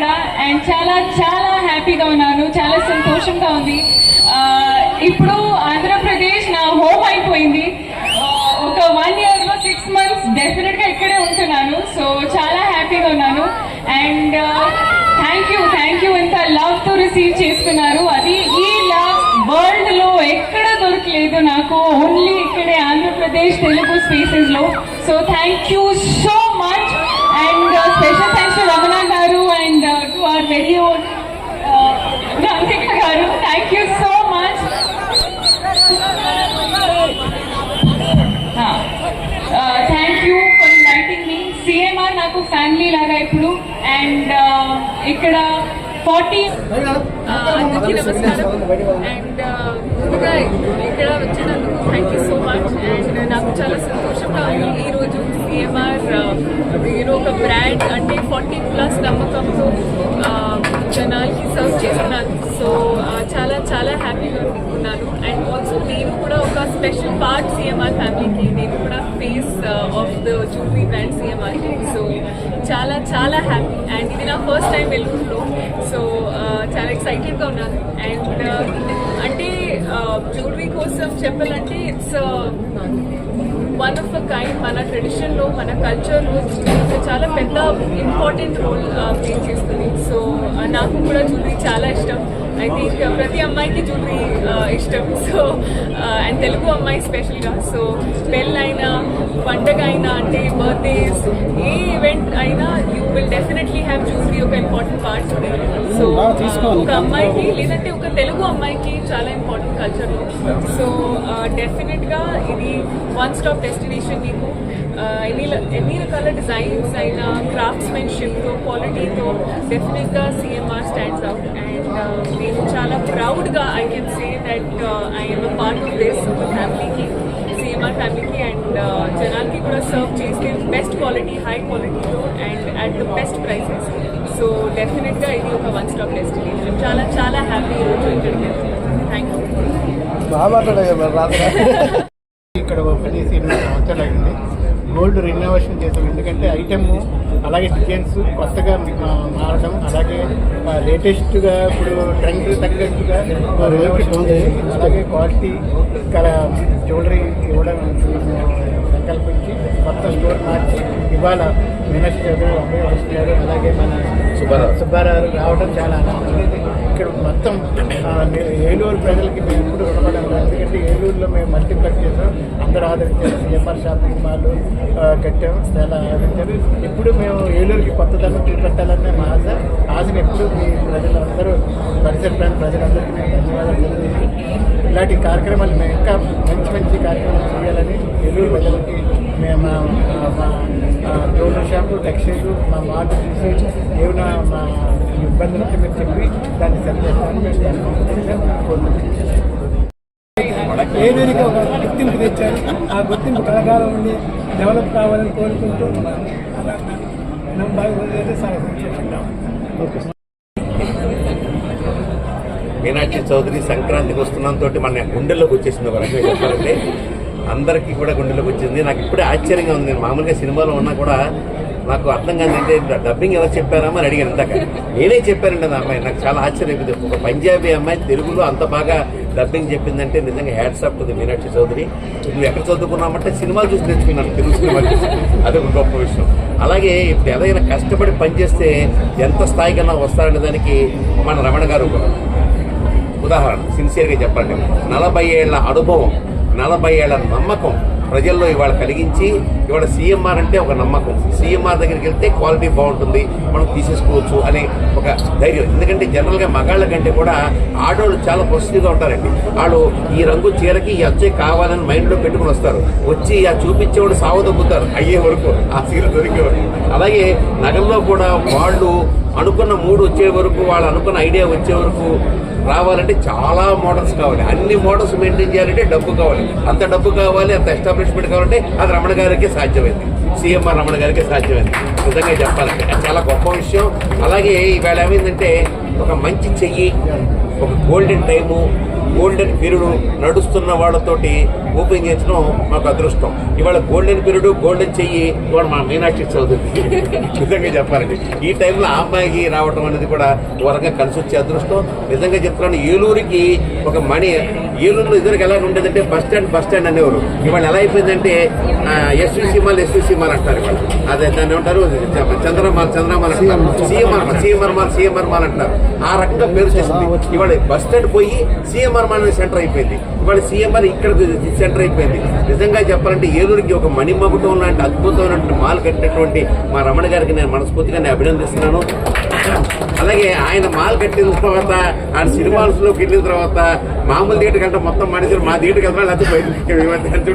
ఇక్కడ అండ్ చాలా చాలా హ్యాపీగా ఉన్నాను. చాలా సంతోషంగా ఉంది. ఇప్పుడు ఆంధ్రప్రదేశ్ నా హోమ్ అయిపోయింది. ఒక వన్ ఇయర్లో సిక్స్ మంత్స్ డెఫినెట్గా ఇక్కడే ఉంటున్నాను. సో చాలా హ్యాపీగా ఉన్నాను. And thank you thank you ఇంత లవ్తో రిసీవ్ చేసుకున్నారు. అది ఈ లవ్ వరల్డ్లో ఎక్కడ దొరకలేదు నాకు. ఓన్లీ ఇక్కడే Andhra Pradesh Telugu స్పేసెస్లో. So thank you so much and special thanks to Ramana గారు and to our very own Rantika గారు. Thank you so much thank you for inviting me CMR నాకు ఫ్యామిలీ లాగా ఇప్పుడు. అండ్ ఇక్కడ ఫార్టీ అందరికీ నమస్కారం. అండ్ ముందుగా ఇక్కడ వచ్చినందుకు thank you so much and నాకు చాలా సంతోషంగా ఉంది ఈరోజు సిఎంఆర్ మీరు ఒక బ్రాండ్ అంటే ఫార్టీ ప్లస్ నమ్మకంతో జనాలకి సర్వ్ చేస్తున్నాను. సో చాలా చాలా హ్యాపీగా ఉన్నాను. అండ్ ఆల్సో నేను కూడా ఒక స్పెషల్ పార్ట్ సిఎంఆర్ ఫ్యామిలీకి నేను కూడా face of the jewellery brand CMR so చాలా చాలా హ్యాపీ అండ్ ఇది నా ఫస్ట్ టైం వెల్లూరులో సో చాలా ఎక్సైటెడ్గా ఉన్నాను. అండ్ uh, అంటే uh, జ్యువెలరీ కోసం చెప్పాలంటే it's one of a kind మన ట్రెడిషన్లో మన కల్చర్లో చాలా పెద్ద ఇంపార్టెంట్ రోల్ ప్లే చేస్తుంది. సో uh, నాకు కూడా జ్యువెలరీ చాలా ఇష్టం. ఐ థింక్ ప్రతి అమ్మాయికి జ్యువెలరీ ఇష్టం. సో అండ్ తెలుగు అమ్మాయి స్పెషల్గా సో పెళ్ళైనా పండగ అయినా అంటే బర్త్డేస్ ఏ ఈవెంట్ అయినా you will definitely have jewellery ఒక ఇంపార్టెంట్ పార్ట్ సో ఒక అమ్మాయికి లేదంటే ఒక తెలుగు అమ్మాయికి చాలా ఇంపార్టెంట్ కల్చర్లో సో డెఫినెట్గా ఇది వన్ స్టాప్ డెస్టినేషన్ మీకు ఎన్ని ఎన్ని రకాల డిజైన్స్ అయినా క్రాఫ్ట్స్మెన్షిప్తో క్వాలిటీతో డెఫినెట్గా సిఎంఆర్ స్టాండ్స్ అవుట్ అండ్ నేను చాలా ప్రౌడ్గా I can say that I'm part of this ఒక ఫ్యామిలీకి సిఎంఆర్ ఫ్యామిలీకి అండ్ జనాలకి కూడా సర్వ్ చేస్తే బెస్ట్ క్వాలిటీ హై క్వాలిటీలో and at the best prices so డెఫినెట్గా ఇది ఒక వన్ స్టాప్ డెస్టినేషన్ చాలా చాలా హ్యాపీ ఈరోజు ఇక్కడికి థ్యాంక్ యూ బాగా మాట్లాడే రాత్రి ఇక్కడ ఓపెన్ చేసి ఎనిమిది సంవత్సరాలు అయింది గోల్డ్ రినోవేషన్ చేసాం ఎందుకంటే ఐటమ్ అలాగే డిజైన్స్ కొత్తగా మారడం అలాగే లేటెస్ట్గా ఇప్పుడు ట్రెండ్ తగ్గట్టుగా అలాగే క్వాలిటీ ఇక్కడ జ్యువెలరీ ఇవ్వడం సంకల్పించి కొత్త స్టోర్ మార్చి ఇవాళ మీనాక్షి చౌదరి అబ్బాయి వస్తున్నారు అలాగే మన సుబ్బారావు. సుబ్బారావు రావడం చాలా ఇక్కడ మొత్తం ఏలూరు ప్రజలకి మేము ఎప్పుడు రుణపడాలి ఎందుకంటే ఏలూరులో మేము మల్టీప్లెక్స్ చేసాం. అందరూ ఆదరించారు. సిఎంఆర్ షాపింగ్ మాల్ కట్టాం. చాలా ఆదరించారు. ఇప్పుడు మేము ఏలూరుకి కొత్తదనం చూపెట్టాలనే మా ఆశ. ఆశను ఎప్పుడు మీ ప్రజలందరూ పరిసర ప్రాంత ప్రజలందరికీ మేము ధన్యవాదాలు తెలియజేసి ఇలాంటి కార్యక్రమాలు మేము ఇంకా మంచి మంచి కార్యక్రమాలు చేయాలని ఏలూరు ప్రజలకి మేము మా డోనర్ షాపు టెక్స్టైల్ మా మార్ట్ చూసి ఏమైనా మా ఇబ్బందులు మీరు చెప్పి దాన్ని సరిచేస్తామని మేము దాన్ని కోరుకుంటున్నాం. ఏలూరికి ఒక గుర్తింపు తెచ్చారు. ఆ గుర్తింపు కలకాలం ఉండి డెవలప్ కావాలని కోరుకుంటూ మనం బాగా చాలా మీనాక్షి చౌదరి సంక్రాంతికి వస్తున్నాం తోటి మన గుండెల్లోకి వచ్చేసింది ఒక రకంగా చెప్పాలంటే. అందరికీ కూడా గుండెలోకి వచ్చింది. నాకు ఇప్పుడే ఆశ్చర్యంగా ఉంది. నేను మామూలుగా సినిమాలో ఉన్నా కూడా నాకు అర్థం కాదు అంటే డబ్బింగ్ ఎలా చెప్పారమ్మా అని అడిగాను ఇందాక. నేనే చెప్పానండి అమ్మాయి. నాకు చాలా ఆశ్చర్యం ఒక పంజాబీ అమ్మాయి తెలుగులో అంత బాగా డబ్బింగ్ చెప్పిందంటే నిజంగా hats up the Meenakshi Chaudhary. నువ్వు ఎక్కడ చదువుకున్నామంటే సినిమాలు చూసి నేర్చుకున్నాను తెలుగు సినిమా అది అదొక గొప్ప విషయం. అలాగే ఇప్పుడు ఏదైనా కష్టపడి పనిచేస్తే ఎంత స్థాయికన్నా వస్తారనే దానికి మన రమణ గారు ఉదాహరణ. సిన్సియర్గా చెప్పండి నలభై ఏళ్ళ అనుభవం నలభై ఏళ్ళ నమ్మకం ప్రజల్లో ఇవాళ కలిగించి ఇవాళ సీఎంఆర్ అంటే ఒక నమ్మకం. సీఎంఆర్ దగ్గరికి వెళ్తే క్వాలిటీ బాగుంటుంది మనం తీసేసుకోవచ్చు అనే ఒక ధైర్యం. ఎందుకంటే జనరల్గా మగాళ్ళ కంటే కూడా ఆడవాళ్ళు చాలా పొసిటివ్గా ఉంటారండి. వాళ్ళు ఈ రంగు చీరకి ఈ అచ్చే కావాలని మైండ్లో పెట్టుకుని వస్తారు. వచ్చి ఆ చూపించేవాడు సావదొబ్బుతారు. అయ్యే వరకు ఆ చీర దొరికేవాడు. అలాగే నగల్లో కూడా వాళ్ళు అనుకున్న మూడు వచ్చే వరకు వాళ్ళు అనుకున్న ఐడియా వచ్చే వరకు రావాలంటే చాలా మోడల్స్ కావాలి. అన్ని మోడల్స్ మెయింటైన్ చేయాలంటే డబ్బు కావాలి. అంత డబ్బు కావాలి అంత ఎస్టాబ్లిష్మెంట్ కావాలంటే అది రమణ గారికి సాధ్యమైంది. సీఎంఆర్ రమణ గారికి సాధ్యమైంది. నిజంగా చెప్పాలంటే అది చాలా గొప్ప విషయం. అలాగే ఈవేళ ఏమైందంటే ఒక మంచి చెయ్యి ఒక గోల్డెన్ టైము గోల్డెన్ పీరియడ్ నడుస్తున్న వాళ్ళతోటి ఓపెన్ చేయించడం మాకు అదృష్టం. ఇవాళ గోల్డెన్ పీరియడ్ గోల్డెన్ చెయ్యి ఇవాళ మా మీనాక్షి చదువుతుంది నిజంగా చెప్పాలండి. ఈ టైంలో ఆ అమ్మాయికి రావడం అనేది కూడా వరంగా కలిసి వచ్చే అదృష్టం. నిజంగా చెప్తున్నాను ఏలూరుకి ఒక మణి ఏలూరులో ఇద్దరికి ఎలా ఉండేదంటే బస్ స్టాండ్ బస్ స్టాండ్ అనేవారు ఇవాళ ఎలా అయిపోయిందంటే ఎస్విసి మాల్ ఎస్విసి మాల్ అంటారు ఇవాళ. అదే దాన్ని ఏమంటారు? చంద్రమాల్ చంద్రమాల్ అంటారు. CMR CMR mall CMR mall అంటారు. ఆ రకంగా పేరు చేసింది. ఇవాళ బస్ స్టాండ్ పోయి సీఎంఆర్ మాల్ సెంటర్ అయిపోయింది. ఇవాళ సీఎంఆర్ ఇక్కడ సెంటర్ అయిపోయింది. నిజంగా చెప్పాలంటే ఏలూరుకి ఒక మణిమగుటం లాంటి అద్భుతమైనటువంటి మాల్ కట్టినటువంటి మా రమణ గారికి నేను మనస్ఫూర్తిగా నేను అభినందిస్తున్నాను. అలాగే ఆయన మాల్ కట్టిన తర్వాత ఆయన సినిమాల్స్లోకి వెళ్ళిన తర్వాత మామూలు థియేటర్ కంటే మొత్తం మనుషులు మా థియేటర్కి వెళ్తారు లేకపోతే బయటికి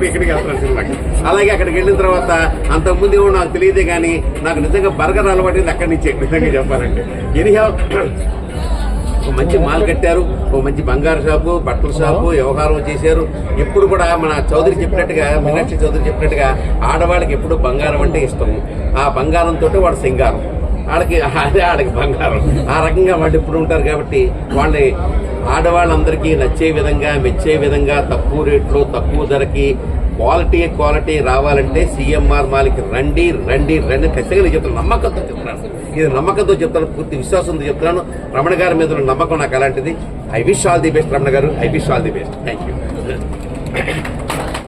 ఇక్కడికి వెళ్తారు సినిమాకి. అలాగే అక్కడికి వెళ్ళిన తర్వాత అంతకుముందు ఏమో నాకు తెలియదే కానీ నాకు నిజంగా బర్గర్ అలవాటు అక్కడి నుంచి నిజంగా చెప్పాలంటే. ఎనీహౌ ఒక మంచి మాల్ కట్టారు ఒక మంచి బంగారు షాపు బట్టల షాపు వ్యవహారం చేశారు. ఎప్పుడు కూడా మన చౌదరి చెప్పినట్టుగా మీనాక్షి చౌదరి చెప్పినట్టుగా ఆడవాళ్ళకి ఎప్పుడు బంగారం అంటే ఇష్టం. ఆ బంగారంతో వాడు సింగారం. వాళ్ళకి అదే వాళ్ళకి బంగారం. ఆ రకంగా వాళ్ళు ఎప్పుడు ఉంటారు కాబట్టి వాళ్ళని ఆడవాళ్ళందరికీ నచ్చే విధంగా మెచ్చే విధంగా తక్కువ రేట్లో తక్కువ ధరకి క్వాలిటీ క్వాలిటీ రావాలంటే సీఎంఆర్ మాలికి రండి రండి రండి. ఖచ్చితంగా నేను చెప్తాను నమ్మకంతో చెప్తున్నాను. ఇది నమ్మకంతో చెప్తాను పూర్తి విశ్వాసంతో చెప్తున్నాను. రమణ గారి మీద నమ్మకం నాకు అలాంటిది. I wish all the best Ramana గారు. I wish all the best. Thank you